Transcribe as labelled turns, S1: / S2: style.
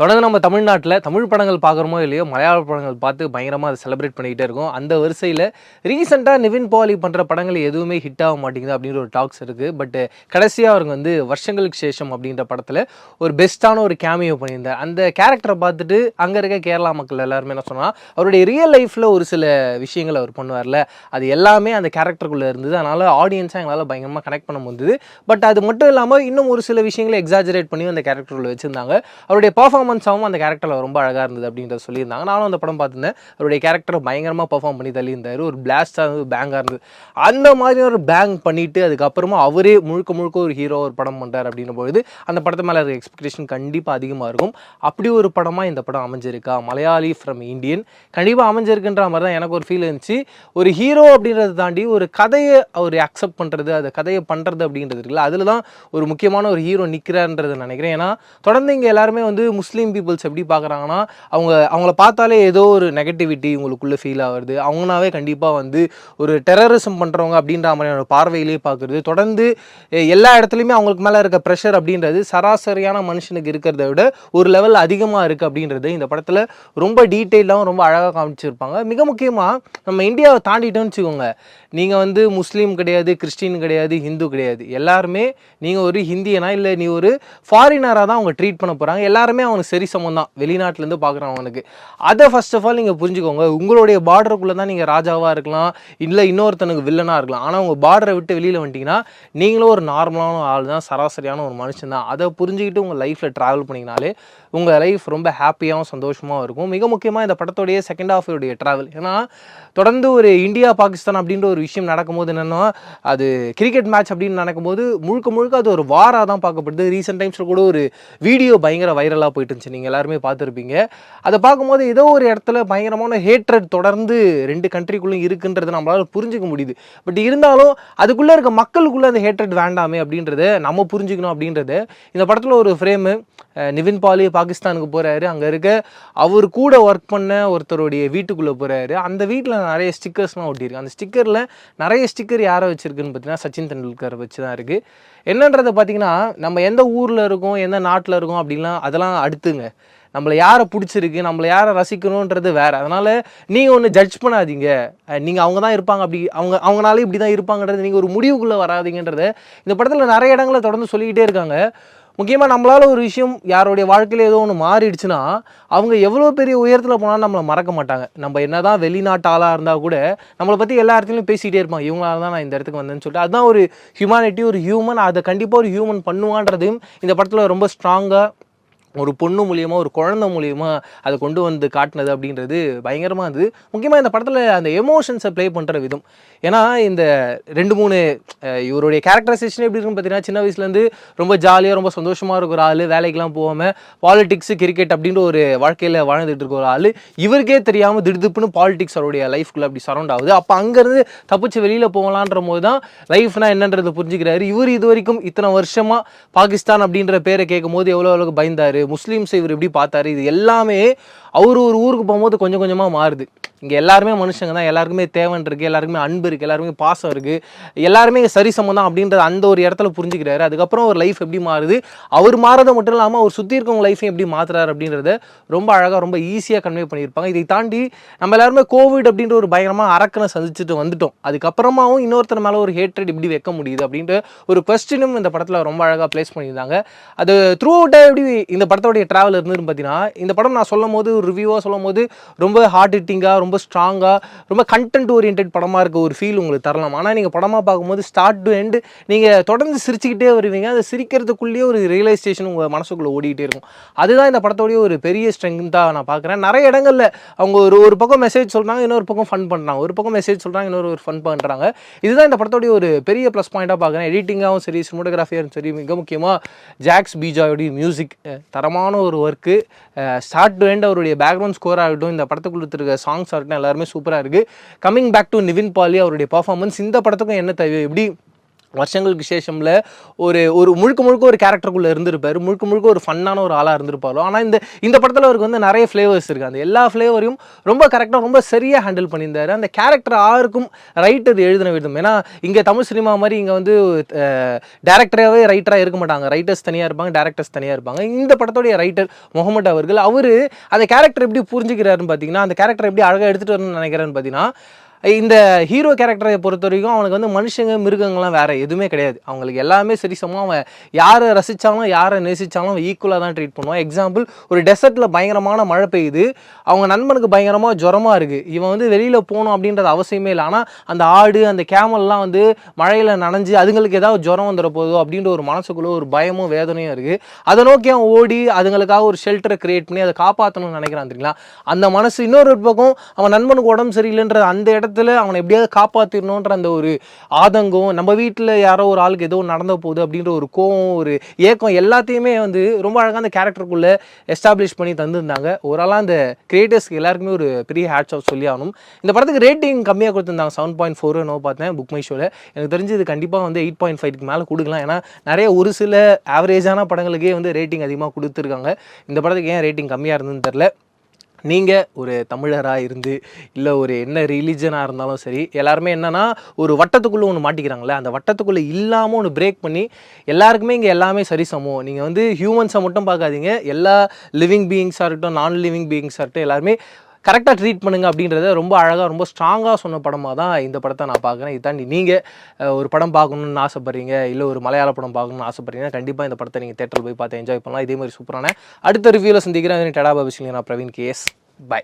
S1: தொடர்ந்து நம்ம தமிழ்நாட்டில் தமிழ் படங்கள் பார்க்குறோமோ இல்லையோ மலையாள படங்கள் பார்த்து பயங்கரமாக அதை செலிப்ரேட் பண்ணிக்கிட்டே இருக்கோம். அந்த வரிசையில் ரீசெண்டாக நிவின் பாலி பண்ணுற படங்கள் எதுவுமே ஹிட் ஆக மாட்டேங்குது அப்படின்ற ஒரு டாக்ஸ் இருக்குது பட் கடைசியாக அவங்க வந்து வருஷங்களுக்கு சேஷம் அப்படின்ற படத்தில் ஒரு பெஸ்ட்டான ஒரு கேமியோ பண்ணியிருந்தார். அந்த கேரக்டரை பார்த்துட்டு அங்கே இருக்க கேரளா மக்கள் எல்லாருமே என்ன சொன்னால் அவருடைய ரியல் லைஃப்பில் ஒரு சில விஷயங்கள் அவர் பண்ணுவார்ல. அது எல்லாமே அந்த கேரக்டருக்குள்ளே இருந்தது. அதனால் ஆடியன்ஸாக எங்களால் பயங்கரமாக கனெக்ட் பண்ண முடியுது பட் அது மட்டும் இல்லாமல் இன்னும் ஒரு சில விஷயங்களை எக்ஸாஜரேட் பண்ணி அந்த கேரக்டருக்குள்ள வச்சுருந்தாங்க. அவருடைய பர்ஃபார்மன்ஸாகவும் அந்த கேரக்டரில் ரொம்ப அழகாக இருந்தது அப்படின்றத சொல்லியிருந்தாங்க. நானும் அந்த படம் பார்த்துருந்தேன். அவருடைய கேரக்டரை பயங்கரமாக பர்ஃபார்ம் பண்ணி தள்ளியிருந்தார். ஒரு பிளாஸ்டாக இருந்தது பேங்காக இருந்தது. அந்த மாதிரி ஒரு பேங் பண்ணிட்டு அதுக்கப்புறமா அவரே முழுக்க முழுக்க ஒரு ஹீரோ ஒரு படம் பண்ணுறார் அப்படின்னும் பொழுது அந்த படத்து மேலே இருக்க எக்ஸ்பெக்டேஷன் கண்டிப்பாக அதிகமாக இருக்கும். அப்படி ஒரு படமாக இந்த படம் அமைஞ்சிருக்கா? மலையாளி ஃப்ரம் இந்தியன் கண்டிப்பாக அமைஞ்சிருக்குன்ற மாதிரி தான் எனக்கு ஒரு ஃபீல் இருந்துச்சு. ஒரு ஹீரோ அப்படின்றத தாண்டி ஒரு கதையை அவர் அக்செப்ட் பண்ணுறது அந்த கதையை பண்ணுறது அப்படின்றது இருக்குல்ல அதில் தான் ஒரு முக்கியமான ஒரு ஹீரோ நிற்கிறான்றதை நினைக்கிறேன். ஏன்னா தொடர்ந்து இங்கே எல்லாருமே வந்து முஸ்லீம் முஸ்லீம் பீப்புள்ஸ் எப்படி பார்க்குறாங்கன்னா அவங்க அவங்கள பார்த்தாலே ஏதோ ஒரு நெகட்டிவிட்டி உங்களுக்குள்ளே ஃபீல் ஆகுறது. அவங்கனாவே கண்டிப்பாக வந்து ஒரு டெரரிசம் பண்ணுறவங்க அப்படின்ற மாதிரியான பார்வையிலே பார்க்குறது. தொடர்ந்து எல்லா இடத்துலையுமே அவங்களுக்கு மேலே இருக்க ப்ரெஷர் அப்படின்றது சராசரியான மனுஷனுக்கு இருக்கிறத விட ஒரு லெவல் அதிகமாக இருக்குது அப்படின்றது இந்த படத்தில் ரொம்ப டீட்டெயிலாகவும் ரொம்ப அழகாக காமிச்சிருப்பாங்க. மிக முக்கியமாக நம்ம இந்தியாவை தாண்டிட்டோம்னு வச்சுக்கோங்க. நீங்கள் வந்து முஸ்லீம் கிடையாது கிறிஸ்டின் கிடையாது ஹிந்து கிடையாது. எல்லாருமே நீங்கள் ஒரு ஹிந்தியனா இல்லை நீ ஒரு ஃபாரினராக தான் அவங்க ட்ரீட் பண்ண போகிறாங்க எல்லாருமே அவனுக்கு சரி சமம் தான். வெளிநாட்டிலேருந்து பார்க்குறான் அவனுக்கு. அதை ஃபர்ஸ்ட் ஆஃப் ஆல் நீங்கள் புரிஞ்சுக்கோங்க. உங்களுடைய பார்டருக்குள்ளே தான் நீங்கள் ராஜாவாக இருக்கலாம் இல்லை இன்னொருத்தனுக்கு வில்லனாக இருக்கலாம். ஆனால் உங்கள் பார்டரை விட்டு வெளியில் வந்துட்டீங்கன்னா நீங்களும் ஒரு நார்மலான ஆள் தான் சராசரியான ஒரு மனுஷன் தான். அதை புரிஞ்சுக்கிட்டு உங்கள் லைஃப்பில் ட்ராவல் பண்ணிங்கனாலே உங்கள் லைஃப் ரொம்ப ஹாப்பியாகவும் சந்தோஷமாகவும் இருக்கும். மிக முக்கியமாக இந்த படத்தோடைய செகண்ட் ஹாஃபுடைய ட்ராவல் ஏன்னா தொடர்ந்து ஒரு இந்தியா பாகிஸ்தான் அப்படின்ற ஒரு விஷயம் நடக்கும்போது என்னென்னா அது கிரிக்கெட் மேட்ச் அப்படின்னு நடக்கும்போது முழுக்க முழுக்க அது ஒரு வாராக தான் பார்க்கப்படுது. ரீசெண்ட் டைம்ஸில் கூட ஒரு வீடியோ பயங்கர வைரலாக போயிட்டு இருந்துச்சு. நீங்கள் எல்லாருமே பார்த்துருப்பீங்க. அதை பார்க்கும்போது ஏதோ ஒரு இடத்துல பயங்கரமான ஹேட்ரட் தொடர்ந்து ரெண்டு கண்ட்ரிக்குள்ளேயும் இருக்குன்றது நம்மளால் புரிஞ்சுக்க முடியுது. பட் இருந்தாலும் அதுக்குள்ளே இருக்க மக்களுக்குள்ளே அந்த ஹேட்ரட் வேண்டாமே அப்படின்றத நம்ம புரிஞ்சுக்கணும் அப்படின்றது இந்த படத்தில் ஒரு ஃப்ரேமு நிவின் பாலி பாகிஸ்தானுக்கு போகிறாரு அங்கே இருக்க அவர் கூட ஒர்க் பண்ண ஒருத்தருடைய வீட்டுக்குள்ளே போகிறாரு அந்த வீட்டில் நிறைய ஸ்டிக்கர்ஸ்லாம் ஒட்டியிருக்கு. அந்த ஸ்டிக்கரில் நிறைய ஸ்டிக்கர் யாரை வச்சுருக்குன்னு பார்த்தீங்கன்னா சச்சின் தெண்டுல்கர் வச்சு தான் இருக்குது என்னன்றதை பார்த்தீங்கன்னா நம்ம எந்த ஊரில் இருக்கோம் எந்த நாட்டில் இருக்கோம் அப்படின்லாம் அதெல்லாம் அடுத்துங்க. நம்மளை யாரை பிடிச்சிருக்கு நம்மளை யாரை ரசிக்கணுன்றது வேறு. அதனால் நீங்கள் ஒன்று ஜட்ஜ் பண்ணாதீங்க. நீங்கள் அவங்க தான் இருப்பாங்க அப்படி அவங்க அவங்களால இப்படி தான் இருப்பாங்கன்றது நீங்கள் ஒரு முடிவுக்குள்ளே வராதிங்கன்றத இந்த படத்தில் நிறைய இடங்களை தொடர்ந்து சொல்லிக்கிட்டே இருக்காங்க. முக்கியமாக நம்மளால் ஒரு விஷயம் யாருடைய வாழ்க்கையில் ஏதோ ஒன்று மாறிடுச்சுன்னா அவங்க எவ்வளோ பெரிய உயரத்தில் போனாலும் நம்மளை மறக்க மாட்டாங்க. நம்ம என்னதான் வெளிநாட்டு ஆளாக இருந்தால் கூட நம்மளை பற்றி எல்லா இடத்துலையும் பேசிகிட்டே இருப்பாங்க. இவங்களால தான் நான் இந்த இடத்துக்கு வந்தேன்னு சொல்லிட்டு. அதுதான் ஒரு ஹியூமானிட்டி ஒரு ஹியூமன் அதை கண்டிப்பாக ஒரு ஹியூமன் பண்ணுவான்றதையும் இந்த படத்தில் ரொம்ப ஸ்ட்ராங்காக ஒரு பொண்ணு மூலியமாக ஒரு குழந்தை மூலயமா அதை கொண்டு வந்து காட்டினது அப்படின்றது பயங்கரமாக இருந்தது. முக்கியமாக இந்த படத்தில் அந்த எமோஷன்ஸை ப்ளே பண்ணுற விதம். ஏன்னா இந்த ரெண்டு மூணு இவருடைய கேரக்டரைசேஷன் எப்படி இருக்குன்னு பார்த்தீங்கன்னா சின்ன வயசுலேருந்து ரொம்ப ஜாலியாக ரொம்ப சந்தோஷமாக இருக்கிற ஆள் வேலைக்கெலாம் போகாமல் பாலிடிக்ஸ் கிரிக்கெட் அப்படின்ற ஒரு வாழ்க்கையில் வாழ்ந்துட்டு இருக்க ஒரு ஆள். இவருக்கே தெரியாமல் திடுதுப்புன்னு பாலிடிக்ஸ் அவருடைய லைஃப்குள்ளே அப்படி சரௌண்ட் ஆகுது. அப்போ அங்கேருந்து தப்பிச்சு வெளியில் போகலான்ற போது தான் லைஃப்னா என்னன்றதை புரிஞ்சுக்கிறாரு. இவர் இது வரைக்கும் இத்தனை வருஷமாக பாகிஸ்தான் அப்படின்ற பேரை கேட்கும் போது எவ்வளோ எவ்வளோ பயந்தார்? முஸ்லீம்ஸை இவர் எப்படி பார்த்தாரு இது எல்லாமே அவர் ஒரு ஊருக்கு போகும்போது கொஞ்சம் கொஞ்சமாக மாறுது. இங்கே எல்லாருமே மனுஷங்க தான் எல்லாருக்குமே தேவன் இருக்குது எல்லாருக்குமே அன்பு இருக்குது எல்லாருக்குமே பாசம் இருக்குது எல்லாருமே சரிசமம் தான் அப்படின்றத அந்த ஒரு இடத்துல புரிஞ்சுக்கிறாரு. அதுக்கப்புறம் ஒரு லைஃப் எப்படி மாறுது அவர் மாறதை மட்டும் இல்லாமல் அவர் சுற்றி இருக்கவங்க லைஃப்பையும் எப்படி மாற்றுறாரு அப்படின்றத ரொம்ப அழகாக ரொம்ப ஈஸியாக கன்வே பண்ணியிருப்பாங்க. இதை தாண்டி நம்ம எல்லாருமே கோவிட் அப்படின்ற ஒரு பயங்கரமாக அரக்கனை சந்திச்சுட்டு வந்துட்டோம். அதுக்கப்புறமாவும் இன்னொருத்தர் மேலே ஒரு ஹேட்ரட் இப்படி வைக்க முடியுது அப்படின்ற ஒரு கொஸ்டினும் இந்த படத்தில் ரொம்ப அழகாக ப்ளேஸ் பண்ணியிருந்தாங்க. அது த்ரூ அவுட்டாக எப்படி இந்த படத்தோடைய ட்ராவல் இருந்துன்னு பார்த்தீங்கன்னா இந்த படம் நான் சொல்லும் போது ஒரு ரிவ்யூவாக சொல்லும் போது ரொம்ப ஹார்ட் ஹிட்டிங்காக ரொம்ப ஸ்ட்ராங்காக ரொம்ப கண்டென்ட் ஓரியன்ட் படமாக இருக்க ஒரு ஃபீல் உங்களுக்கு தரலாம். ஆனால் நீங்கள் படமாக பார்க்கும்போது ஸ்டார்ட் டு எண்டு நீங்கள் தொடர்ந்து சிரிச்சுக்கிட்டே வருவீங்க. அது சிரிக்கிறதுக்குள்ளேயே ஒரு ரியலைசேஷன் உங்கள் மனசுக்குள்ளே ஓடிக்கிட்டே இருக்கும். அதுதான் இந்த படத்தோடைய ஒரு பெரிய ஸ்ட்ரெங்க்த்தாக நான் பார்க்குறேன். நிறைய இடங்களில் அவங்க ஒரு ஒரு பக்கம் மெசேஜ் சொல்கிறாங்க இன்னொரு பக்கம் ஃபன் பண்ணுறாங்க ஒரு பக்கம் மெசேஜ் சொல்கிறாங்க இன்னொரு ஒரு ஃபன் பண்ணுறாங்க இதுதான் இந்த படத்தோடைய ஒரு பெரிய ப்ளஸ் பாயிண்ட்டாக பார்க்குறேன். எடிட்டிங்காகவும் சரி சினிமோட்டோகிராஃபியாகவும் சரி மிக முக்கியமாக ஜாக்ஸ் பீஜாயோடைய மியூசிக் தரமான ஒரு ஒர்க்கு ஸ்டார்ட் டு எண்ட் அவருடைய பேக்ரவுண்ட் ஸ்கோர் ஆகட்டும் இந்த படத்துக்கு கொடுத்துருக்க சாங்ஸ் ஆகட்டும் எல்லாருமே சூப்பராக இருக்குது coming back to Nivin Pauly அவருடைய பர்ஃபார்மன்ஸ் இந்த படத்துக்கும் என்ன தேவை? எப்படி வருஷங்களுக்கு சேஷமில் ஒரு ஒரு முழுக்க முழுக்க ஒரு கேரக்டருக்குள்ளே இருந்திருப்பார். முழுக்க முழுக்க ஒரு ஃபன்னான ஒரு ஆளாக இருந்திருப்பாரோ. ஆனால் இந்த இந்த படத்தில் அவருக்கு வந்து நிறைய ஃப்ளேவர்ஸ் இருக்குது அந்த எல்லா ஃப்ளேவரையும் ரொம்ப கரெக்டாக ரொம்ப சரியாக ஹேண்டில் பண்ணியிருந்தாரு. அந்த கேரக்டர் ஆருக்கும் ரைட்டர் எழுதின விதம். ஏன்னா இங்கே தமிழ் சினிமா மாதிரி இங்கே வந்து டேரக்டராகவே ரைட்டராக இருக்க மாட்டாங்க. ரைட்டர்ஸ் தனியாக இருப்பாங்க டேரக்டர்ஸ் தனியாக இருப்பாங்க. இந்த படத்துடைய ரைட்டர் முகமது அவர்கள் அவர் அந்த கேரக்டர் எப்படி புரிஞ்சுக்கிறாருன்னு பார்த்தீங்கன்னா அந்த கேரக்டர் எப்படி அழகாக எடுத்துகிட்டு வரணும்னு நினைக்கிறேன்னு பார்த்தீங்கன்னா இந்த ஹீரோ கேரக்டரை பொறுத்த வரைக்கும் அவனுக்கு வந்து மனுஷங்க மிருகங்கள்லாம் வேறு எதுவுமே கிடையாது. அவங்களுக்கு எல்லாமே சரி அவன் யாரை ரசித்தாலும் யாரை நேசித்தாலும் அவன் ஈக்குவலாக தான் ட்ரீட் பண்ணுவான். எக்ஸாம்பிள் ஒரு டெசர்ட்டில் பயங்கரமான மழை பெய்யுது. அவங்க நண்பனுக்கு பயங்கரமாக ஜுரமாக இருக்குது இவன் வந்து வெளியில் போகணும் அப்படின்றது அவசியமே இல்லை. ஆனால் அந்த ஆடு அந்த கேமல்லாம் வந்து மழையில் நனைஞ்சு அதுங்களுக்கு ஏதாவது ஜுரம் வந்துட போதோ அப்படின்ற ஒரு மனசுக்குள்ளே ஒரு பயமும் வேதனையும் இருக்குது அதை நோக்கி அவன் ஓடி அதுங்களுக்காக ஒரு ஷெல்டரை கிரியேட் பண்ணி அதை காப்பாற்றணும்னு நினைக்கிறான் தெரியுங்களா? அந்த மனசு இன்னொரு பக்கம் அவன் நண்பனுக்கு உடம்பு சரியில்லைன்ற அந்த இடத்துல அவனை எப்படியாவது காப்பாற்றிடணுன்ற அந்த ஒரு ஆதங்கம் நம்ம வீட்டில் யாரோ ஒரு ஆளுக்கு ஏதோ நடந்த போகுது அப்படின்ற ஒரு கோவம் ஒரு ஏக்கம் எல்லாத்தையுமே வந்து ரொம்ப அழகாக அந்த கேரக்டருக்குள்ளே எஸ்டாப்ளிஷ் பண்ணி தந்திருந்தாங்க. ஓரளவு அந்த கிரியேட்டர்ஸ்க்கு எல்லாருக்குமே ஒரு பெரிய ஹேட்ஸ் ஆஃப் சொல்லி ஆகணும். இந்த படத்துக்கு ரேட்டிங் கம்மியாக கொடுத்துருந்தாங்க. செவன் பாயிண்ட் ஃபோர் நோ பார்த்தேன் புக் மை ஷோவில் எனக்கு தெரிஞ்சு இது கண்டிப்பாக வந்து எயிட் பாயிண்ட் ஃபைவ்க்கு மேலே கொடுக்கலாம். ஏன்னா நிறைய ஒரு சில ஆவரேஜான படங்களுக்கே வந்து ரேட்டிங் அதிகமாக கொடுத்துருக்காங்க. இந்த படத்துக்கு ஏன் ரேட்டிங் கம்மியாக இருந்ததுன்னு தெரில நீங்கள் ஒரு தமிழராக இருந்து இல்லை ஒரு என்ன ரிலீஜனாக இருந்தாலும் சரி எல்லாருமே என்னன்னா ஒரு வட்டத்துக்குள்ளே ஒன்று மாட்டிக்கிறாங்களே அந்த வட்டத்துக்குள்ளே இல்லாமல் ஒன்று பிரேக் பண்ணி எல்லாருக்குமே இங்கே எல்லாமே சரி சமம் நீங்கள் வந்து ஹியூமன்ஸை மட்டும் பார்க்காதீங்க. எல்லா லிவிங் பீயிங்ஸாக இருக்கட்டும் நான் லிவிங் பீயிங்ஸாக இருக்கட்டும் எல்லாருமே கரெக்டாக ட்ரீட் பண்ணுங்க அப்படின்றத ரொம்ப அழகாக ரொம்ப ஸ்ட்ராங்காக சொன்ன படமாக தான் இந்த படத்தை நான் பார்க்குறேன். இதாண்டி தாண்டி நீங்கள் ஒரு படம் பார்க்கணுன்னு ஆசைப்பட்றீங்க இல்லை ஒரு மலையாள படம் பார்க்கணும்னு ஆசைப்பட்றீங்கன்னா கண்டிப்பாக இந்த படத்தை நீங்கள் தேட்டரில் போய் பார்த்து என்ஜாய் பண்ணலாம். இதே மாதிரி சூப்பரான அடுத்த ரிவ்யூவில் சந்திக்கிறேன். டடா பாபிஸ்லி நான் பிரவீன் கேஎஸ் பை